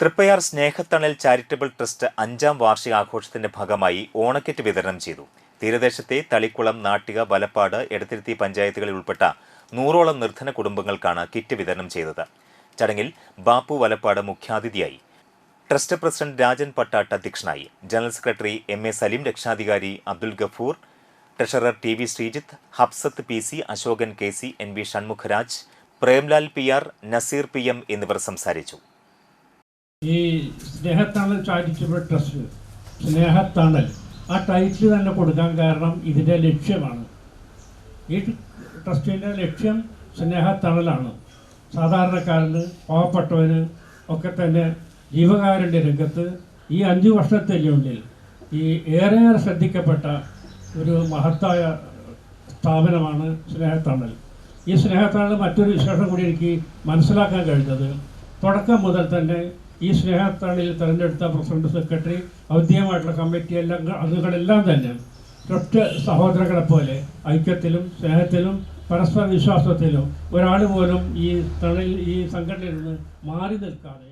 തൃപ്പയാർ സ്നേഹത്തണൽ charitable trust അഞ്ചാം വാർഷികാഘോഷത്തിന്റെ ഭാഗമായി ഓണക്കിറ്റ് വിതരണം ചെയ്തു. തീരദേശത്തെ തളിക്കുളം നാട്ടിക വലപ്പാട് എടത്തിരുത്തി പഞ്ചായത്തുകളിൽ ഉൾപ്പെട്ട നൂറോളം നിർധന കുടുംബങ്ങൾക്കാണ് കിറ്റ് വിതരണം ചെയ്തത്. ചടങ്ങിൽ ബാപ്പു വലപ്പാട് മുഖ്യാതിഥിയായി ട്രസ്റ്റ് പ്രസിഡന്റ് രാജൻ പട്ടാട്ട് അധ്യക്ഷനായി general secretary M A Saleem രക്ഷാധികാരി Abdul Gafoor treasurer T V Sreejith Habsath P C Ashokan K C N V Shanmugharaj Premlal P R Naseer P M എന്നിവർ സംസാരിച്ചു. ഈ സ്നേഹത്താണൽ ചാരിറ്റബിൾ ട്രസ്റ്റ് സ്നേഹത്താണൽ. ആ ടൈറ്റിൽ തന്നെ കൊടുക്കാൻ കാരണം ഇതിന്റെ ലക്ഷ്യമാണ്. ഈ ട്രസ്റ്റിന്റെ ലക്ഷ്യം സ്നേഹത്തണലാണ്. സാധാരണക്കാരന് പാവപ്പെട്ടവന് ഒക്കെ തന്നെ ജീവകാരുണ്യ രംഗത്ത് ഈ അഞ്ച് വർഷത്തിനുള്ളിൽ ഈ ഏറെയേറെ ശ്രദ്ധിക്കപ്പെട്ട ഒരു മഹത്തായ സ്ഥാപനമാണ് സ്നേഹത്തണൽ. ഈ സ്നേഹത്തണൽ മറ്റൊരു വിശേഷം കൂടി എനിക്ക് മനസ്സിലാക്കാൻ കഴിഞ്ഞത് തുടക്കം മുതൽ തന്നെ ഈ സ്നേഹത്തണലിൽ തെരഞ്ഞെടുത്ത പ്രസിഡന്റ് സെക്രട്ടറി ഔദ്യോഗികമായിട്ടുള്ള കമ്മിറ്റി എല്ലാം അംഗങ്ങളെല്ലാം തന്നെ ഒറ്റ സഹോദരങ്ങളെ പോലെ ഐക്യത്തിലും സ്നേഹത്തിലും പരസ്പര വിശ്വാസത്തിലും ഒരാൾ പോലും ഈ തണലിൽ ഈ സംഘടനയിൽ നിന്ന് മാറി നിൽക്കാതെ